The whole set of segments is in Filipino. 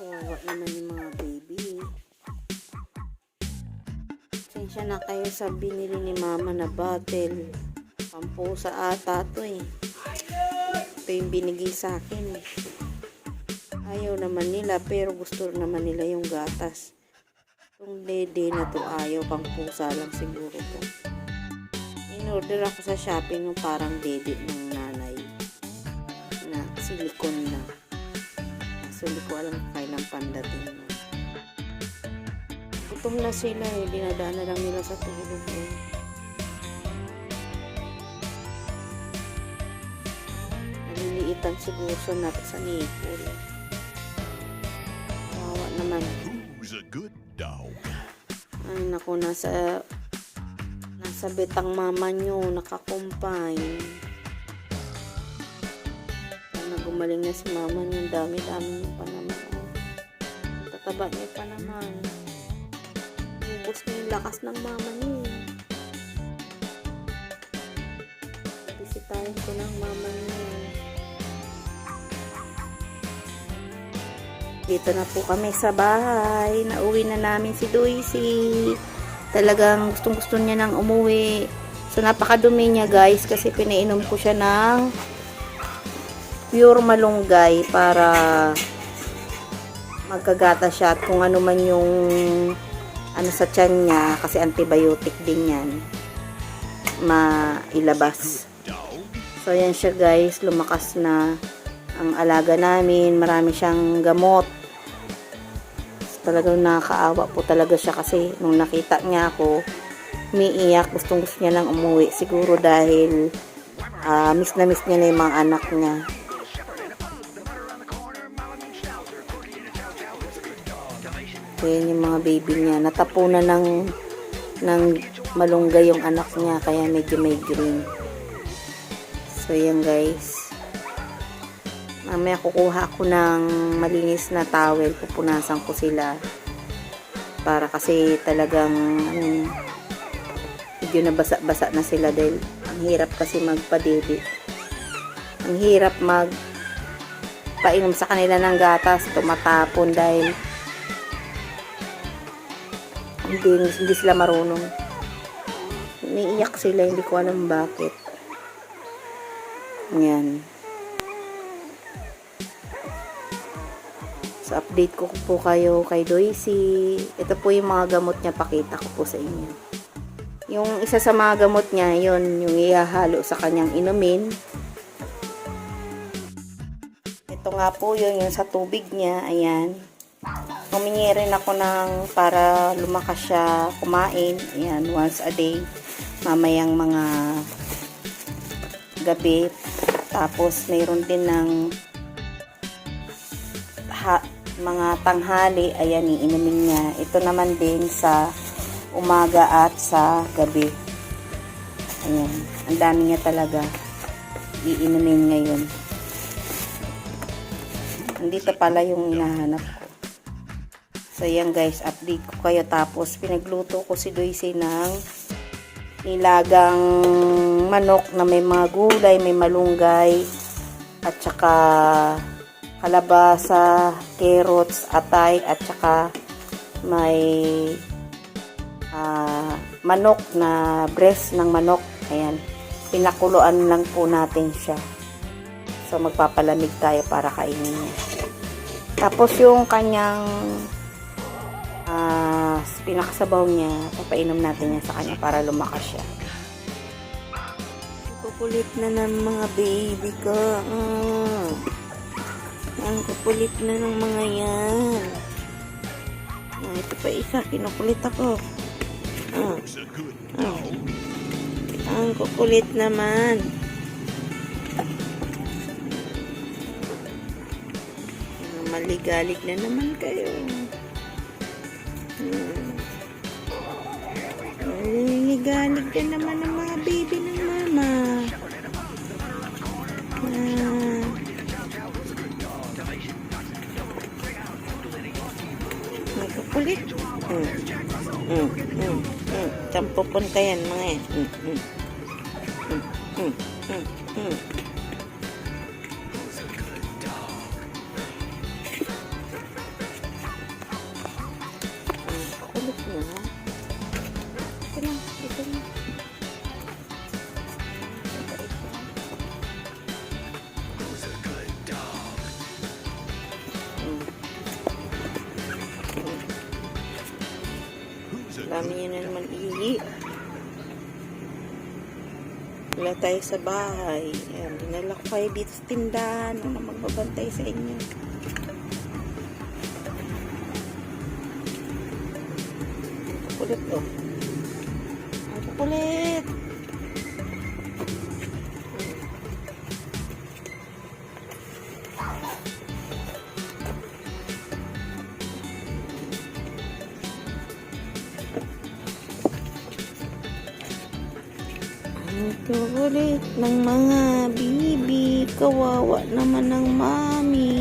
Kawawa naman yung mga baby. Sensya na kayo sa binili ni mama na bottle. Pampusa ata to eh. Ito yung binigay sa akin eh. Ayaw naman nila pero gusto naman nila yung gatas. Itong dede na to ayaw pang pusa lang siguro to. In-order ako sa Shopee ng parang dede ng nanay na silikon na. So, hindi ko alam kailan pandating na. Gutom na sila eh. Dinadaan na lang nila sa tulog eh. Naliliitan siguro sa nat sa nipple. Kawawa naman. Who's a good dog? Ay, naku, nasa nasa betang mama nyo, nakakumpay. Gumaling na si mama nyo, dami-dami nyo pa Tataba niya pa naman. Ubus na yung lakas ng mama niyo. Bisitahin ko ng mama niyo. Dito na po kami sa bahay. Nauwi na namin si Daisy. Talagang gustong gusto niya nang umuwi. So napakadumi niya guys kasi pinainom ko siya ng pure malunggay para magkagata siya at kung ano man yung ano sa tiyan niya kasi antibiotic din yan mailabas. So, yan siya guys. Lumakas na ang alaga namin. Marami siyang gamot. Talagang nakakaawa po talaga siya kasi nung nakita niya ako, umiiyak. Gustong gusto niya lang umuwi. Siguro dahil ah, miss na miss niya na yung mga anak niya. So, yan yung mga baby niya. Natapunan ng, ng malunggay yung anak niya. Kaya medyo may green. So, yan guys. Mamaya kukuha ako ng malinis na towel. Pupunasan ko sila. Para kasi talagang ano, medyo nabasa-basa na sila dahil ang hirap kasi magpadede. Ang hirap mag painom sa kanila ng gatas. Tumatapon dahil hindi, hindi sila marunong. Umiiyak sila. Hindi ko alam bakit. Yan. So, update ko po kayo kay Doisy. Ito po yung mga gamot niya. Pakita ko po sa inyo. Yung isa sa mga gamot niya, yon yung ihahalo sa kanyang inumin. Ito nga po yun, yung sa tubig niya. Ayan. Humingi rin ako ng para lumakas siya kumain. Ayan, once a day. Mamayang mga gabi. Tapos, mayroon din ng ha, mga tanghali. Ayan, iinumin niya. Ito naman din sa umaga at sa gabi. Ayan. Ang dami niya talaga. Iinumin ngayon. Andito pala yung hinahanap ko. So, yan guys. Update ko kayo. Tapos, pinagluto ko si Doisy ng nilagang manok na may mga gulay, may malunggay, at saka kalabasa, carrots, atay, at saka may ah, manok na breast ng manok. Ayan. Pinakuluan lang po natin siya. So, magpapalamig tayo para kainin niya. Tapos, yung kanyang ah, pinakasabaw niya, papainom natin yan sa kanya para lumakas siya. Kukulit na ng mga baby ko. Mm. Ang kukulit na ng mga yan. Ah, ito pa isa, kinukulit ako. Ah. dog? Ang kukulit naman. Maligalig na naman kayo. Hmm. Maligalig na naman ang mga baby ng mama. Ah. Ang kukulit. Hmm. Hmm. Hmm. Hmm. Saan pupunta yan mga yan? Hmm. Hmm. Hmm. Hmm. Hmm. Hmm. Dami niya na naman ihi. Wala tayo sa bahay. Ayan, dinala ko kayo dito sa tindahan. Ano magbabantay sa inyo. Kulit oh. Ang kulit. Ang kulit ng mga bibi. Kawawa naman ng mami.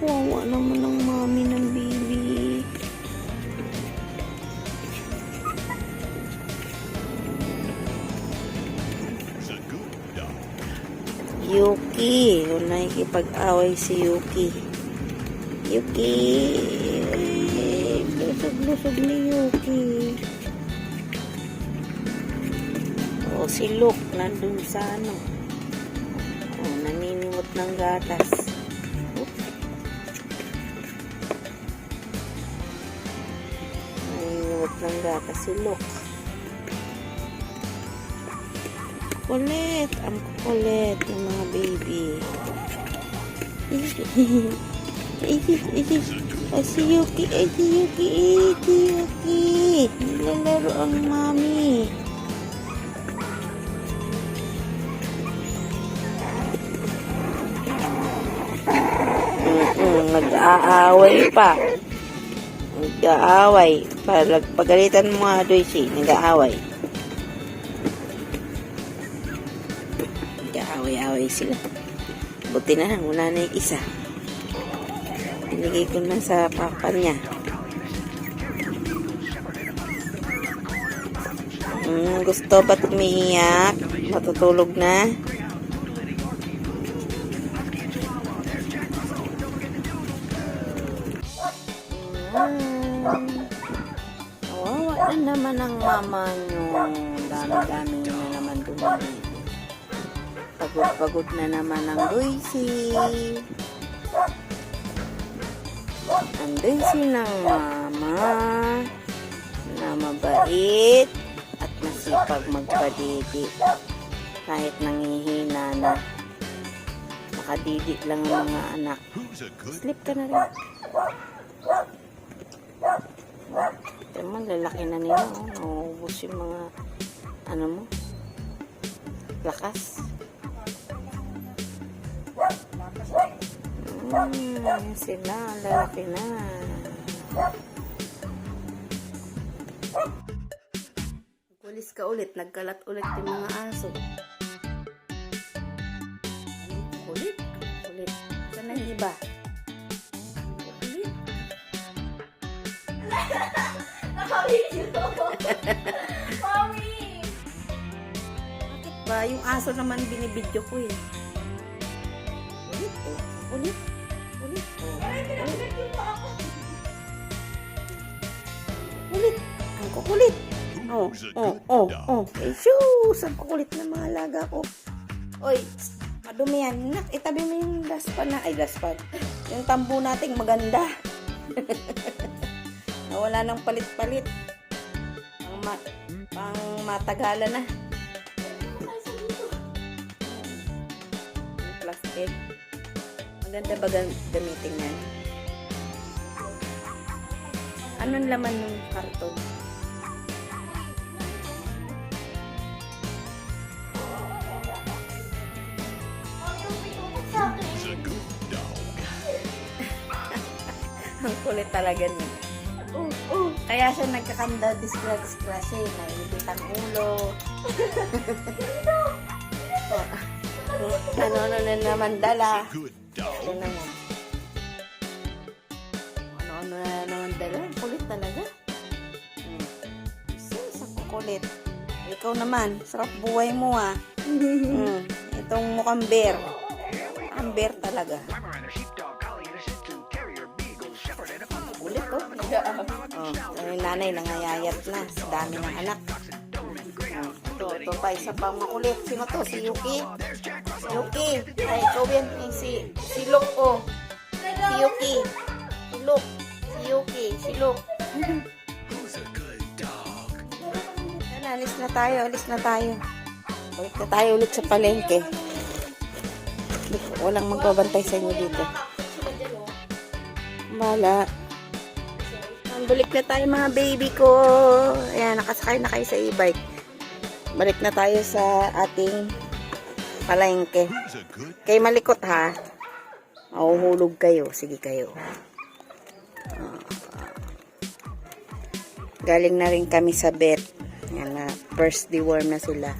Kawawa naman ng mami ng bibi. Yuki. Kung nakikipag-away si Yuki. Yuki. Ay, Lusog-lusog ni Yuki. O, si Luke nandun sa ano. O, naninimot ng gatas. Oops. Naninimot ng gatas si Luke. Kulit. Ang kulit ng mga baby. Ay, si Yuki. Ay, si Yuki. Ay, si Yuki. Nilalaro ang mami. Nag-aaway pa. Nag-aaway. Pag pagalitan mo nga, Doisy. Nag-aaway. Nag-aaway-aaway sila. Buti na lang, wala na yung isa. Binigay ko na sa papa niya. Mm, gusto ba't umiiyak? Matutulog na? Mama nyo. Dami-dami na naman dumami. Pagod-pagod na naman ang Luisi. Ang Luisi ng mama na mabait at masipag magpadidi. Kahit nangihina na. Nakadidi lang ang mga anak. Sleep ka na rin. Mo, lalaki na nila. Oh. Nauubos yung mga, ano mo, lakas. Mm, yan sila, lalaki na. Kulis ka ulit, nagkalat ulit yung mga aso. Bakit ba? Yung aso naman binibidyo ko eh. Ulit oh. Ulit. Ulit. Oh. Ulit. Ang kukulit. Oh, oh, oh, oh. Eh, shoes. Ang kukulit ng mga alaga ko. Oy, madumi yan. Nak, itabi mo yung daspan na. Ay, daspan. Yung tambo nating maganda. Nawala ng palit-palit. Pang, ma pang matagala na. Yung plastic. Maganda ba gam- gamitin yan? Anong laman ng karton? Ang kulit talaga niya. Kaya siya nagkakanda disgra-disgra siya. eh. Naibit ang ulo. Oh, ano ano na naman dala. Good Ito dog. na mo. Ano ano na naman dala. Kulit talaga. Hmm. Ang kukulit. Ikaw naman, sarap buhay mo ah. Hmm. Itong mukhang bear. Ang bear talaga. Oh. Yung nanay nangayayat na dami ng anak. Oh, ito, pa isa pang makulit. Sino to? Si Yuki? Yuki. Ay, ikaw yan. Si, si Luke oh. Si Yuki. Si Luke. Si Yuki, si Luke. Yan, alis na tayo, alis na tayo. Balik na tayo ulit sa palengke. Walang magbabantay sa inyo dito. Bala. Balik na tayo mga baby ko. Ayan, nakasakay na kayo sa e-bike. Balik na tayo sa ating palengke. Kay malikot ha. Mahuhulog kayo. Sige kayo. Galing na rin kami sa vet. Yan na. First deworm na sila.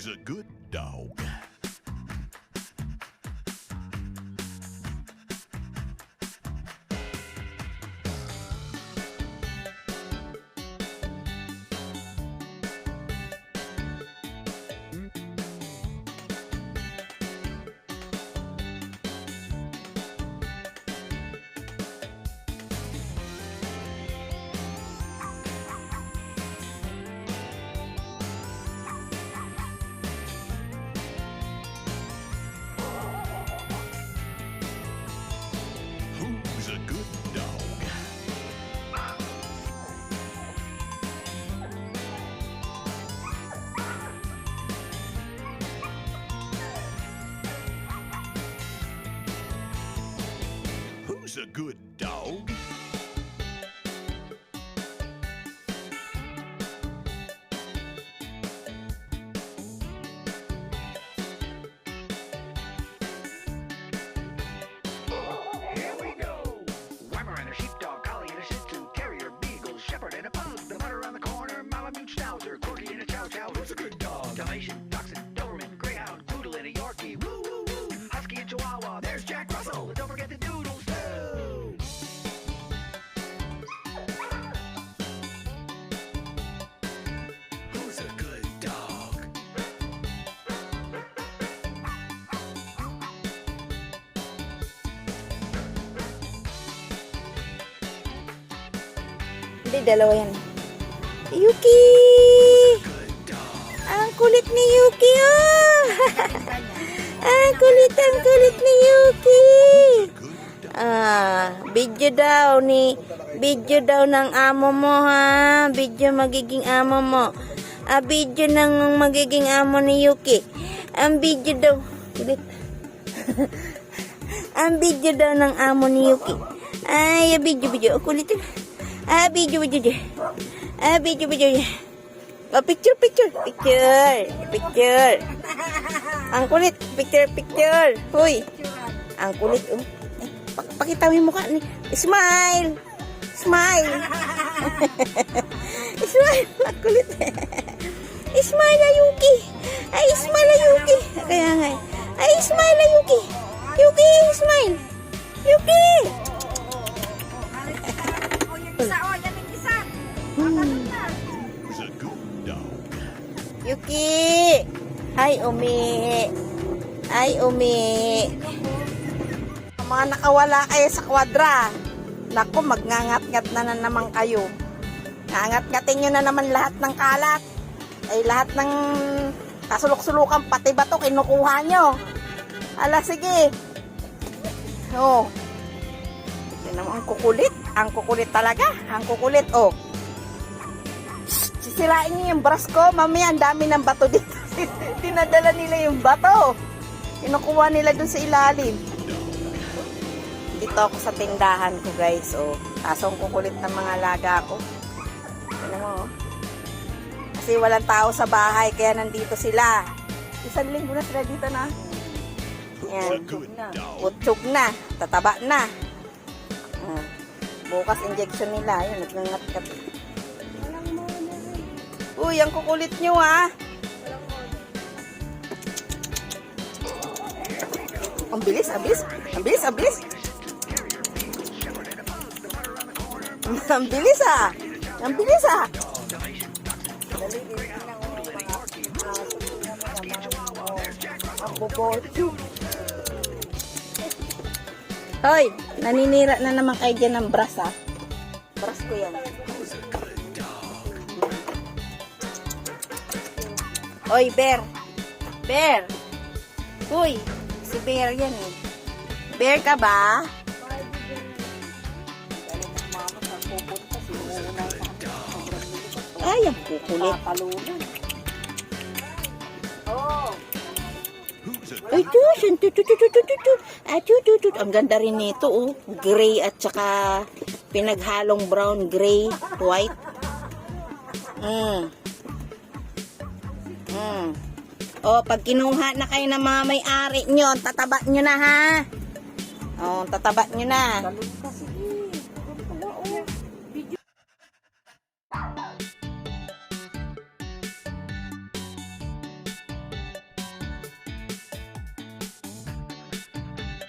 Who's a good dog? A good Hindi, dalawa yan. Yuki! Ang kulit ni Yuki, oh! ang kulit, ang kulit ni Yuki! Ah, video daw ni video daw ng amo mo ha. Video magiging amo mo. Ah, video ng magiging amo ni Yuki. Ang video daw. Ulit. Ang video daw ng amo ni Yuki. Ay, video video. Kulit. Ah, video video. video. Ah, video video. Oh, picture picture. Picture. Picture. Ang kulit. Picture picture. Huy. Ang kulit. Oh. Eh, pak- pakita mo yung mukha ni. Smile! Smile! smile! Ang kulit. smile, Ayuki! Ay, smile, Ayuki! Kaya nga. eh. Ay, smile, Ayuki! Yuki, smile! Yuki! Who's a good dog? Yuki! Hi, Umi! Hi, Umi! Mga nakawala kayo sa kwadra. Naku, magngangat-ngat na, na naman kayo. Ngangat-ngatin nyo na naman lahat ng kalat. Ay, lahat ng kasulok-sulukan, pati ba to, kinukuha nyo. Ala, sige. Oh. Mo, ang kukulit. Ang kukulit talaga. Ang kukulit, oh. Sisirain niyo yung brush ko. Mamaya, ang dami ng bato dito. Dinadala nila yung bato. Kinukuha nila dun sa ilalim. Dito ako sa tindahan ko, guys. Oh, kaso ang kukulit ng mga laga ko. Ano mo, oh. Kasi walang tao sa bahay, kaya nandito sila. Isang linggo na sila dito na. Yan. Utsog na. Tataba na. Ah, Bukas injection nila. Ayun, nagnangat-kat. Uy, ang kukulit nyo ha. Ang bilis, ang bilis. Ang bilis, ang. Ang bilis ha. Ang bilis ha. Hoy! Naninira na naman kayo dyan ng bras ah. Bras ko yan. Hoy, Bear. Bear. Uy, si Bear yan eh. Bear ka ba? Ay, ang kukulit. Ay, tus, tu, tu, tu, tu, tu, tu, tu. Ah. Ang ganda rin nito, oh. Gray at saka pinaghalong brown, gray, white. Mm. Mm. O, pag kinuha na kayo ng mga may-ari nyo, tataba nyo na, ha? O, tataba nyo na.